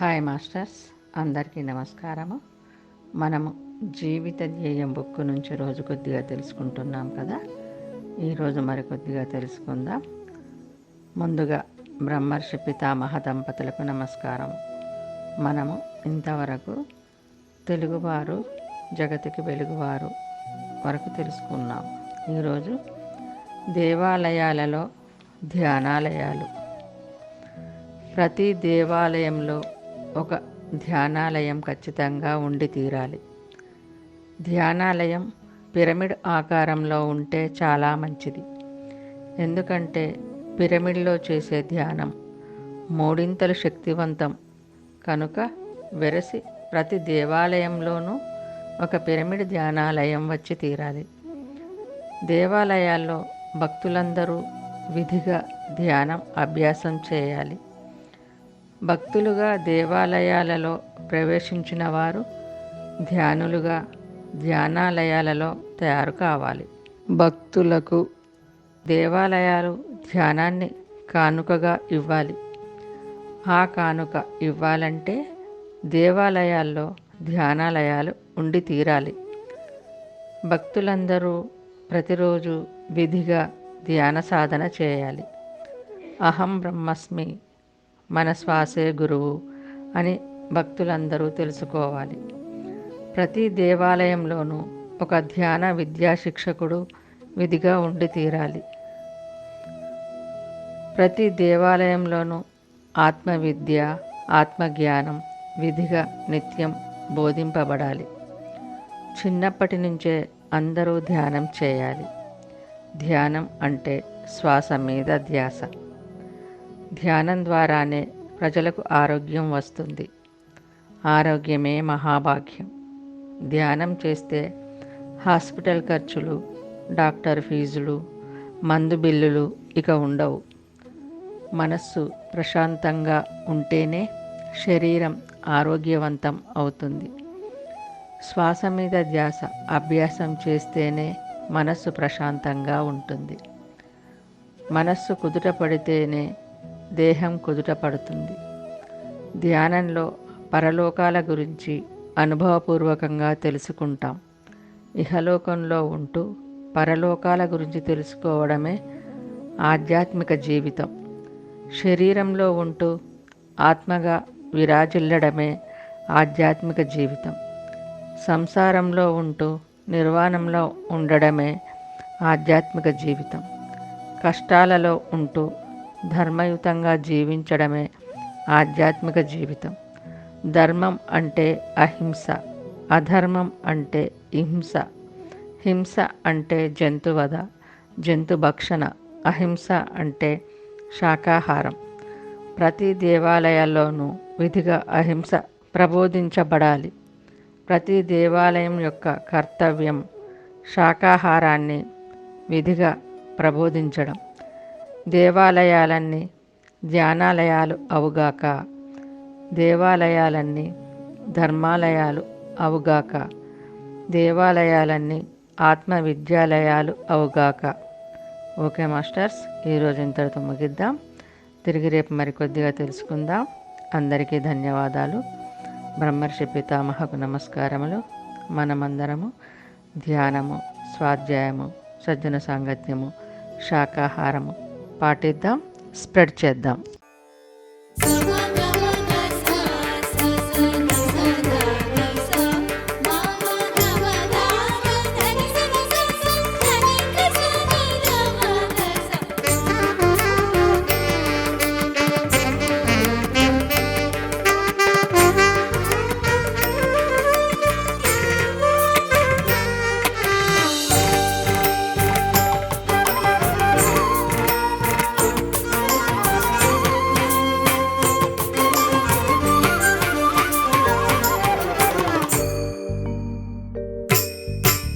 Hi masters అందరికీ నమస్కారము. మనము జీవిత ధ్యేయం బుక్ నుంచి రోజు కొద్దిగా తెలుసుకుంటున్నాం కదా. ఈరోజు మరి కొద్దిగా తెలుసుకుందాం. ముందుగా బ్రహ్మర్షి పితామహ దంపతులకు నమస్కారం మనము ఇంతవరకు తెలుగువారు జగతికి వెలుగువారు వరకు తెలుసుకున్నాం. ఈరోజు దేవాలయాలలో ధ్యానాలయాలు ప్రతి దేవాలయంలో ఒక ధ్యానాలయం ఖచ్చితంగా ఉండి తీరాలి. ధ్యానాలయం పిరమిడ్ ఆకారంలో ఉంటే చాలా మంచిది. ఎందుకంటే పిరమిడ్లో చేసే ధ్యానం మూడింతలు శక్తివంతం. కనుక వెరసి ప్రతి దేవాలయంలోనూ ఒక పిరమిడ్ ధ్యానాలయం వచ్చి తీరాలి. దేవాలయాల్లో భక్తులందరూ విధిగా ధ్యానం అభ్యాసం చేయాలి. భక్తులుగా దేవాలయాలలో ప్రవేశించిన వారు ధ్యానులుగా ధ్యానాలయాలలో తయారు కావాలి. భక్తులకు దేవాలయాలు ధ్యానాన్ని కానుకగా ఇవ్వాలి. ఆ కానుక ఇవ్వాలంటే దేవాలయాల్లో ధ్యానాలయాలు ఉండి తీరాలి. భక్తులందరూ ప్రతిరోజు విధిగా ధ్యాన సాధన చేయాలి. అహం బ్రహ్మస్మి మన శ్వాసే గురువు అని భక్తులందరూ తెలుసుకోవాలి. ప్రతి దేవాలయంలోనూ ఒక ధ్యాన విద్యా శిక్షకుడు విధిగా ఉండి తీరాలి. ప్రతి దేవాలయంలోనూ ఆత్మవిద్య ఆత్మజ్ఞానం విధిగా నిత్యం బోధింపబడాలి. చిన్నప్పటి నుంచే అందరూ ధ్యానం చేయాలి. ధ్యానం అంటే శ్వాస మీద ధ్యాస. ధ్యానం ద్వారానే ప్రజలకు ఆరోగ్యం వస్తుంది. ఆరోగ్యమే మహాభాగ్యం. ధ్యానం చేస్తే హాస్పిటల్ ఖర్చులు డాక్టర్ ఫీజులు మందు బిల్లులు ఇక ఉండవు. మనస్సు ప్రశాంతంగా ఉంటేనే శరీరం ఆరోగ్యవంతం అవుతుంది. శ్వాస మీద ధ్యాస అభ్యాసం చేస్తేనే మనస్సు ప్రశాంతంగా ఉంటుంది. మనస్సు కుదుట పడితేనే దేహం కుదుట పడుతుంది. ధ్యానంలో పరలోకాల గురించి అనుభవపూర్వకంగా తెలుసుకుంటాం. ఇహలోకంలో ఉంటూ పరలోకాల గురించి తెలుసుకోవడమే ఆధ్యాత్మిక జీవితం. శరీరంలో ఉంటూ ఆత్మగా విరాజిల్లడమే ఆధ్యాత్మిక జీవితం. సంసారంలో ఉంటూ నిర్వాణంలో ఉండడమే ఆధ్యాత్మిక జీవితం. కష్టాలలో ఉంటూ ధర్మయుతంగా జీవించడమే ఆధ్యాత్మిక జీవితం. ధర్మం అంటే అహింస అధర్మం అంటే హింస. హింస అంటే జంతువధ జంతుభక్షణ అహింస అంటే శాకాహారం. ప్రతి దేవాలయాల్లోనూ విధిగా అహింస ప్రబోధించబడాలి. ప్రతి దేవాలయం యొక్క కర్తవ్యం శాకాహారాన్ని విధిగా ప్రబోధించడం. దేవాలయాలన్నీ ధ్యానాలయాలు అవుగాక. దేవాలయాలన్నీ ధర్మాలయాలు అవుగాక. దేవాలయాలన్నీ ఆత్మ విద్యాలయాలు అవుగాక. ఓకే మాస్టర్స్ ఈరోజు ఇంతటితో ముగిద్దాం. తిరిగి రేపు మరికొద్దిగా తెలుసుకుందాం. అందరికీ ధన్యవాదాలు. బ్రహ్మర్షి పితామహకు నమస్కారములు. మనమందరము ధ్యానము స్వాధ్యాయము సజ్జన సాంగత్యము శాకాహారము పాటిద్దాం స్ప్రెడ్ చేద్దాం.